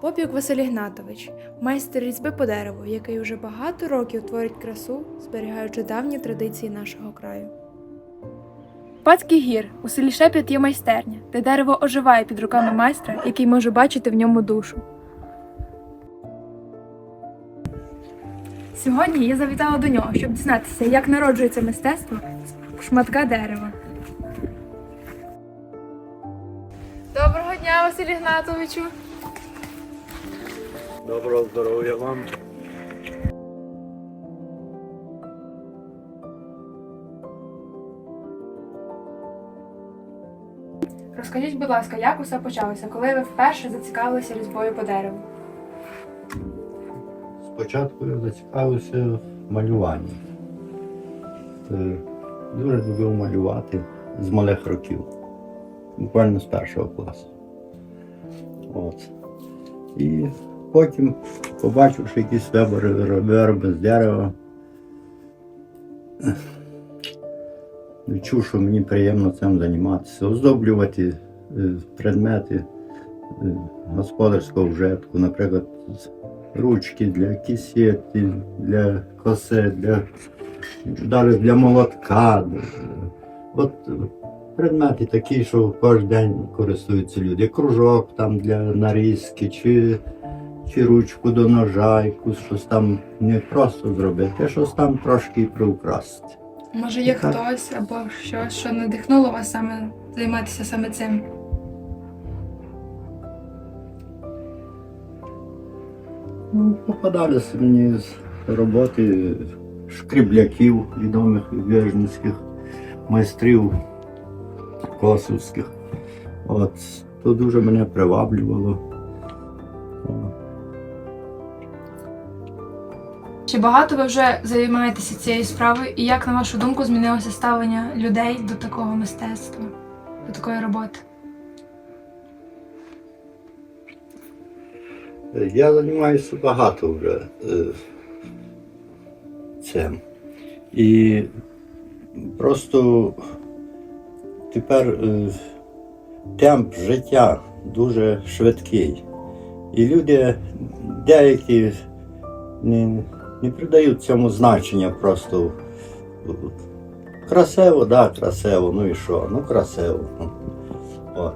Попік Василь Ігнатович, майстер різьби по дереву, який уже багато років творить красу, зберігаючи давні традиції нашого краю. Пацький гір у селі Шепіт є майстерня, де дерево оживає під руками майстра, який може бачити в ньому душу. Сьогодні я завітала до нього, щоб дізнатися, як народжується мистецтво шматка дерева. Доброго дня, Василь Ігнатовичу! Доброго здоров'я вам. Розкажіть, будь ласка, як усе почалося, коли ви вперше зацікавилися різьбою по дереву? Спочатку я зацікавився в малюванні. Е, Дуже любив малювати з малих років, буквально з першого класу. От. І потім, побачивши якісь вибори, вироби з дерева, відчув, що мені приємно цим займатися, оздоблювати е, предмети е, господарського вжитку, наприклад, ручки для кисети, для коси, для, навіть для молотка. От предмети такі, що кожен день користуються люди. Кружок там для нарізки, чи, чи ручку до ножа, якусь щось там не просто зробити, щось там трошки приукрасити. Може, є Так. хтось або щось, що надихнуло вас саме займатися саме цим? Ну, попадалися мені з роботи шкрібляків, відомих вижницьких майстрів косівських. От, то дуже мене приваблювало. Чи багато ви вже займаєтеся цією справою, і як, на вашу думку, змінилося ставлення людей до такого мистецтва, до такої роботи? Я займаюся багато вже е, цим. І просто тепер е, темп життя дуже швидкий. І люди деякі не придають цьому значення просто. Красиво, да, красиво, ну і що? Ну красиво. ну. От.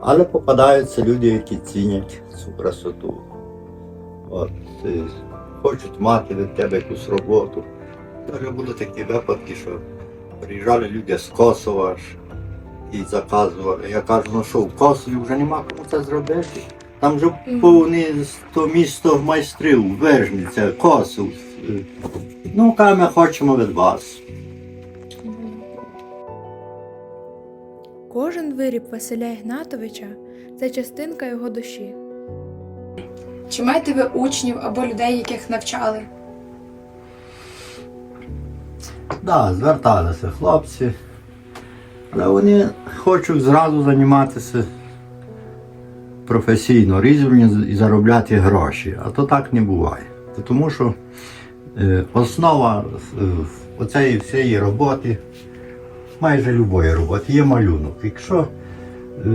Але попадаються люди, які цінять цю красоту. От, хочуть мати від тебе якусь роботу. Даже були такі випадки, що приїжджали люди з Косова і заказували. Я кажу, ну що, в Косові вже нема кому це зробити. Там вже повне то місто майстрів, Вижниця, Косов. Ну, каже, ми хочемо від вас. Кожен виріб Василя Ігнатовича це частинка його душі. Чи маєте ви учнів або людей, яких навчали? Так, да, зверталися хлопці. Але вони хочуть зразу займатися професійно різьбленням і заробляти гроші. А то так не буває. Тому що е, основа е, оцеї всієї роботи, майже любої роботи, є малюнок. Якщо е,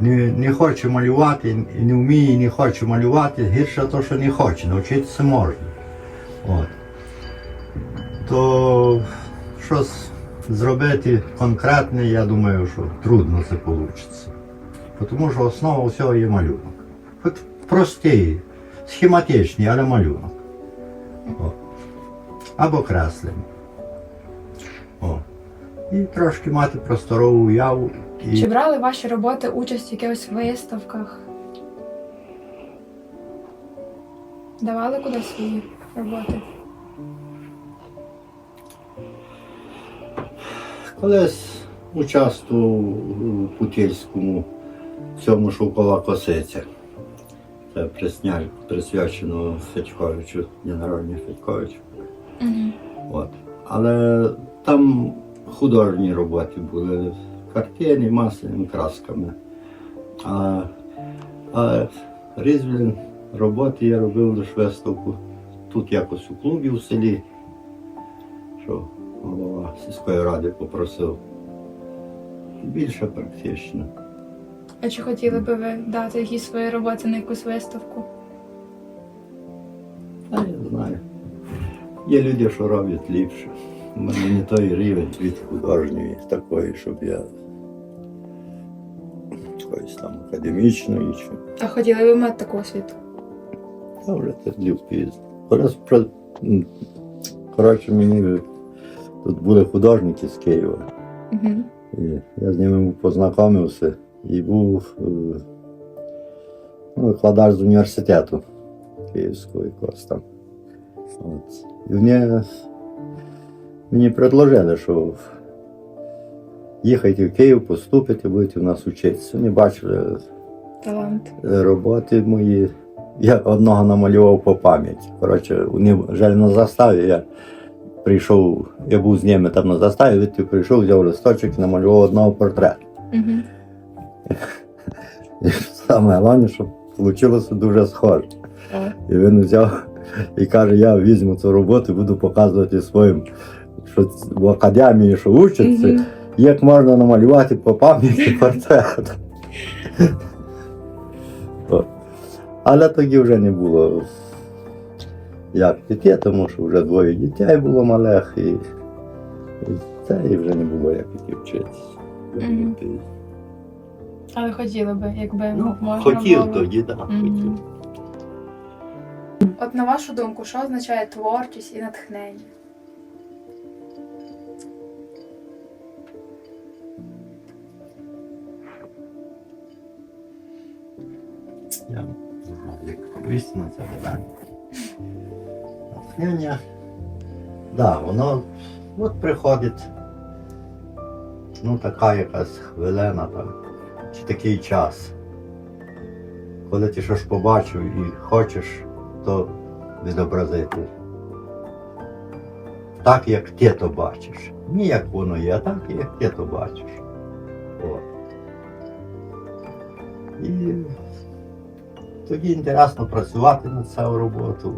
не, не хоче малювати, не вміє, не хоче малювати, гірше то, що не хоче, навчитися можна. От то щось зробити конкретне, я думаю, що трудно це вийде. Тому що основа всього є малюнок. Хоч простий, схематичний, але малюнок. О. Або креслення. О. І трошки мати просторову уяву. І... Чи брали ваші роботи участь в якихось виставках? Давали кудись свої роботи? Колись участвував у Путильському цьому шовкова косиця. Це присня- присвячено Федьковичу, народження Федьковичу. Угу. От. Але там художні роботи були, картини масляними красками. А, а різьблені роботи я робив лише виставку тут якось у клубі у селі, що голова сільської ради попросив. Більше практично. А чи хотіли би ви дати якісь свої роботи на якусь виставку? А я знаю. Є люди, що роблять ліпше. У мене не той рівень від художньої такої, щоб я якоїсь там академічної чи. А хотіли би мати таку освіту? Я вже терплю пізно. Коротше, Коротше, мені тут були художники з Києва. Угу. І я з ними познайомився і був е, ну, викладач з університету Київського якогось там. От. І мені, мені предложили, що їхайте в Київ, поступите, будете у нас вчитися. Вони бачили Талант. роботи мої. Я одного намалював по пам'яті. Коротше, вони жали на заставі. Я прийшов, я був з ними там на заставі, відти прийшов, взяв листочок і намалював одного портрет. Угу. І саме головне, що вийшло дуже схоже. І він взяв і каже, я візьму цю роботу і буду показувати своїм, що в академії, що учаться, як можна намалювати по пам'яті портрет. Але тоді вже не було як піти, тому що вже двоє дітей було малих, і, і це і вже не було як вчитися. Але хотіли би, якби Ну, можна хотів було. тоді, так, Мгм. хотів. От на вашу думку, що означає творчість і натхнення? Я не знаю, як відповісти на це питання. Натхнення. Так, да, воно от приходить. Ну, така якась хвилина там, такий час. Коли ти щось побачив і хочеш, то відобразити. Так, як ти то бачиш. Не як воно є, а так, як ти то бачиш. От. І тоді інтересно працювати над цією роботу.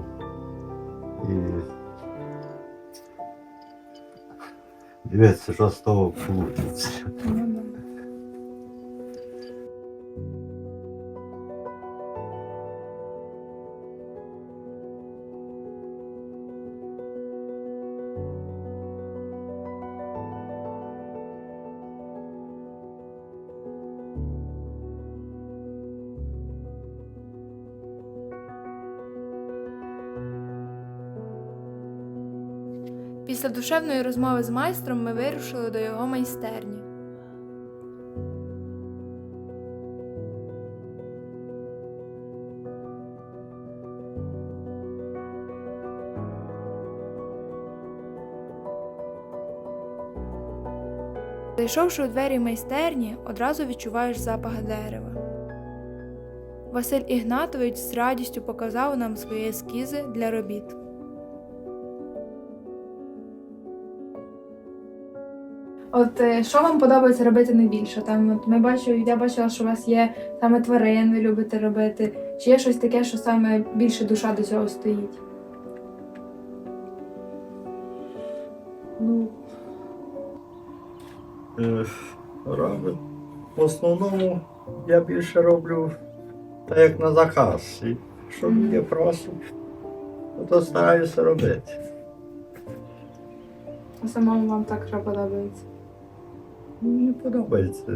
І дивитися, що з того вийде. Після душевної розмови з майстром ми вирушили до його майстерні. Зайшовши у двері майстерні, одразу відчуваєш запах дерева. Василь Ігнатович з радістю показав нам свої ескізи для робіт. От е, що вам подобається робити найбільше? Там от ми бачу, я бачила, що у вас є саме тварин, ви любите робити. Чи є щось таке, що саме більше душа до цього стоїть? Ну, е, робить. В основному я більше роблю так, як на заказ. І що люди просять, то стараюся робити. А самому вам так подобається? Мені подобається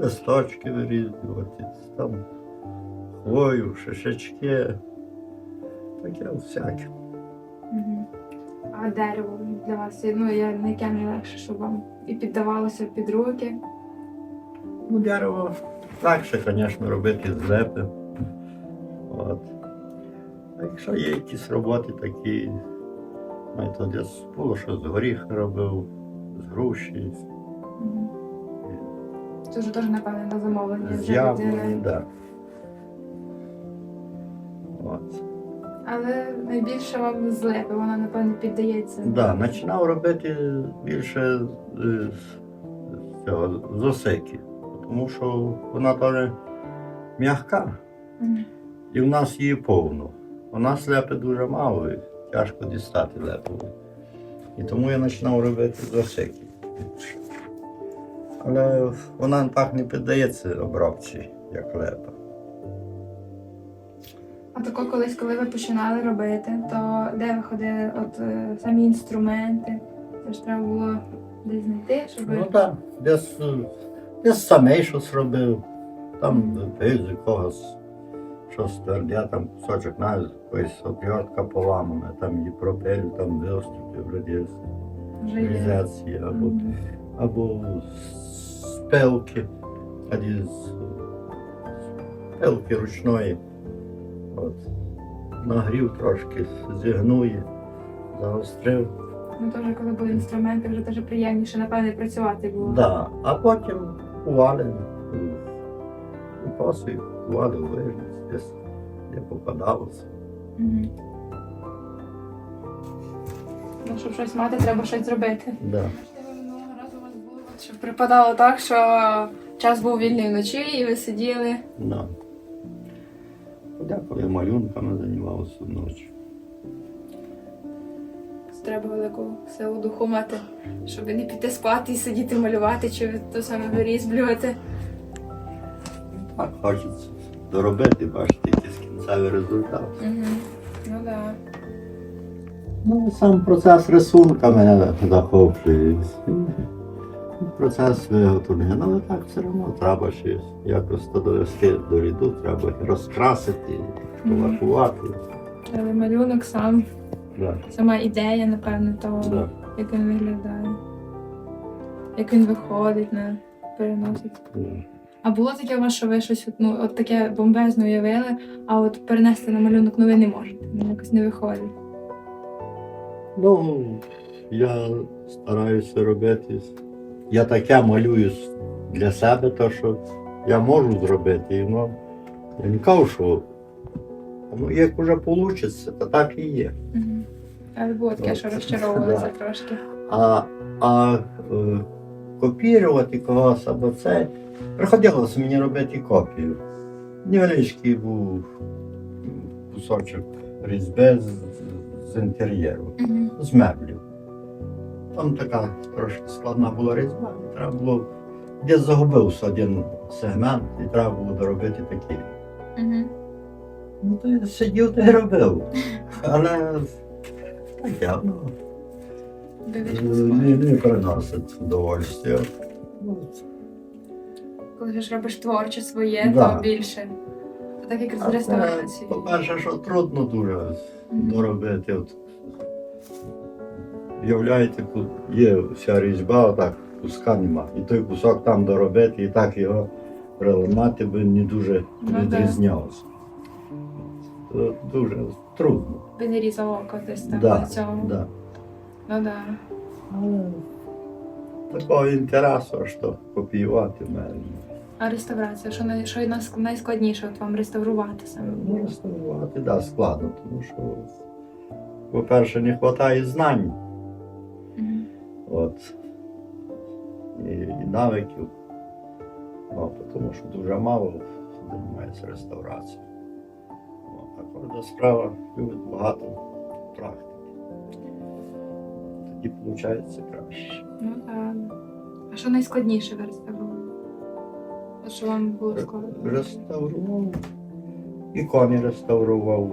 листочки вирізувати, там хвою, шишечки, таке всяке. Угу. А дерево для вас ну я яке найлегше, щоб вам і піддавалося під руки. Ну, дерево легше, звісно, робити з лепи. От. А якщо є якісь роботи такі, ну, то десь було, що з горіха робив, з груші. Це вже теж, напевне, на замовлення з яблуні, да. От. Але найбільше вам з лепи, вона, напевне, піддається. Да, починав робити більше е, з, цього, з осики, тому що вона теж м'яка. Мгм. І в нас її повно. У нас лепи дуже мало, і тяжко дістати лепу. І тому я починав робити з осики. Але вона так не піддається обробці, як лепа. А тако колись, коли ви починали робити, то де ви ходили от е, самі інструменти? Це ж треба було десь знайти, щоб. Ну так, десь, десь самий щось робив. Там десь з якогось щось твердя, там кусочок навіть якоїсь отвертка поламана, там її пропелю, там десь вже є. або, або з пилки, тоді з пилки ручної. От. Нагрів трошки, зігнує, загострив. Ну теж коли були інструменти, вже теж приємніше, напевне, працювати було. Да. А потім кували косою, кували у вижниці, десь де попадалося. Мгм. Ну, щоб щось мати, треба щось зробити. Да. Минулого разу у вас було, щоб припадало так, що час був вільний вночі, і ви сиділи. Да. Подякую, малюнками займалися вночі. Треба велику силу духу мати, щоб не піти спати і сидіти малювати, чи то саме вирізблювати. Так хочеться доробити, бачити якийсь кінцевий результат. Угу. Ну так. Да. Ну, сам процес рисунка мене захоплює. Процес виготовлення. Ну, але так все одно треба ще якось то довести до ряду, треба розкрасити, Мгм. полакувати. Але малюнок сам, Да, сама ідея, напевно, того, да. як він виглядає, як він виходить на переносить. да. А було таке у вас, що ви щось ну, от таке бомбезне уявили, а от перенести на малюнок ну ви не можете. Ну, якось не виходить. Ну, я стараюся робити. Я таке малюю для себе, то що я можу зробити. І, ну, я не кажу, що ну, як вже вийде, то так і є. Угу. Але було таке, що От. розчаровувалися трошки. А, а е, копірувати когось або це. Приходилося мені робити копію. Невеличкий був кусочок різьби з, з інтер'єру. Угу. з меблів. Там така трошки складна була різьба, і треба було. Десь загубився один сегмент, і треба було доробити такий. Угу. Ну, то я сидів та й робив. Але таке, ну, не, не приносить удовольствия. Коли ти ж робиш творче своє, Да. то більше. То так як а це, реставрації. По-перше, що трудно дуже доробити. От, Уявляєте, ку- є вся різьба, отак куска нема. І той кусок там доробити, і так його приламати би не дуже Ну, да. відрізнялося. Це Дуже трудно. Би не різав око десь там Да, до цього. Да. Ну да. Але такого інтересу, то копіювати в мене. А реставрація, що, най, що най- найскладніше от вам реставрувати саме? Ну, реставрувати, да, складно, тому що, по-перше, не вистачає знань. Мгм. От. І, і навиків. Ну, тому що дуже мало займається реставрацією. От, а кожна справа любить багато практики. Тоді виходить краще. Ну так. А що найскладніше ви реставрували? От що вам було складно? Реставрував. Ікони реставрував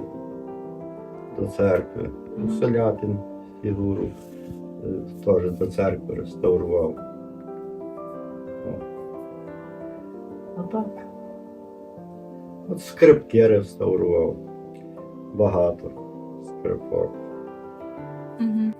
до церкви. Мгм. Солятин фігуру е, теж до церкви реставрував. А так. От скрипки реставрував. Багато скрипок. Угу.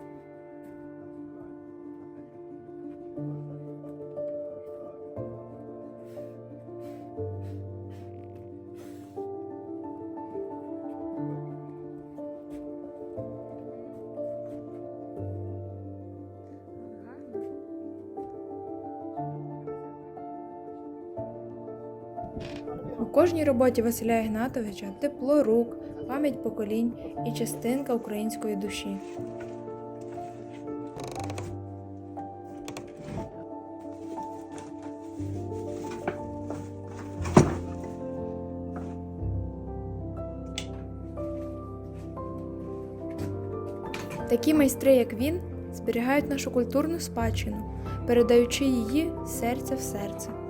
Роботі Василя Ігнатовича тепло рук, пам'ять поколінь і частинка української душі. Такі майстри, як він, зберігають нашу культурну спадщину, передаючи її з серця в серце.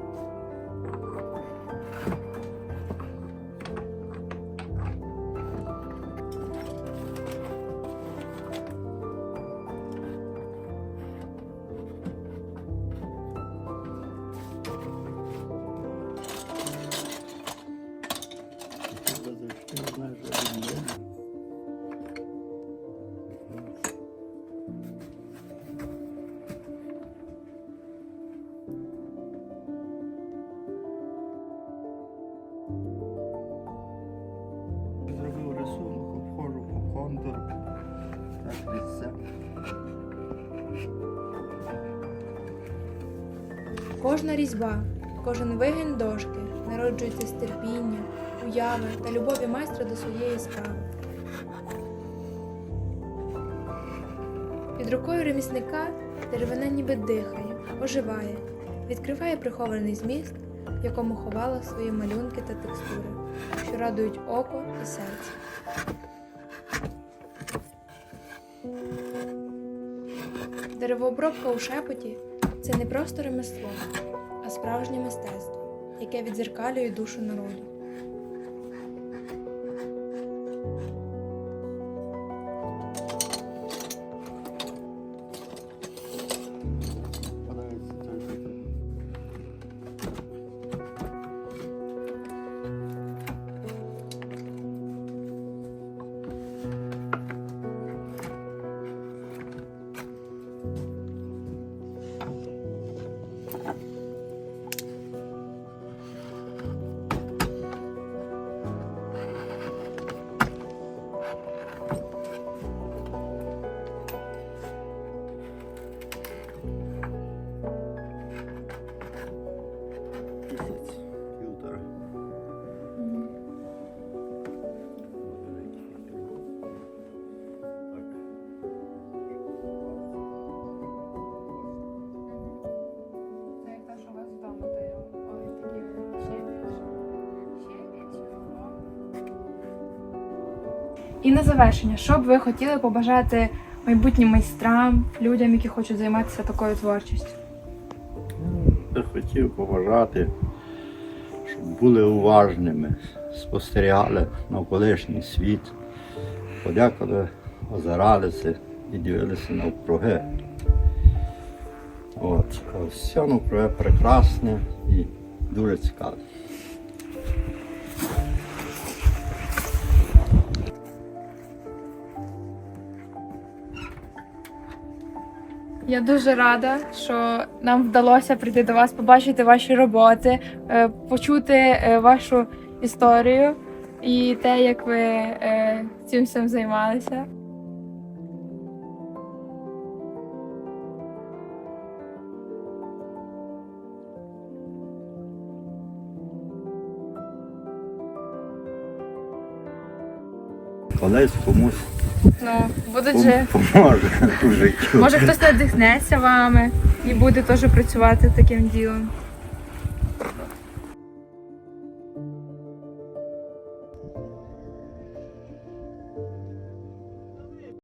Кожна різьба, кожен вигін дошки народжується з терпіння, уяви та любові майстра до своєї справи. Під рукою ремісника деревина ніби дихає, оживає, відкриває прихований зміст, в якому ховала свої малюнки та текстури, що радують око і серце. Деревообробка у шепоті це не просто ремесло, а справжнє мистецтво, яке відзеркалює душу народу. І на завершення, що б ви хотіли побажати майбутнім майстрам, людям, які хочуть займатися такою творчістю? Я хотів побажати, щоб були уважними, спостерігали навколишній світ, подякували, озиралися і дивилися навкруги. От. Все навкруги прекрасне і дуже цікаве. Я дуже рада, що нам вдалося прийти до вас, побачити ваші роботи, е, почути е, вашу історію і те, як ви е, цим всім займалися. Колись комусь Ну, будуть же. поможе у житті. Може хтось надихнеться вами і буде теж працювати таким ділом.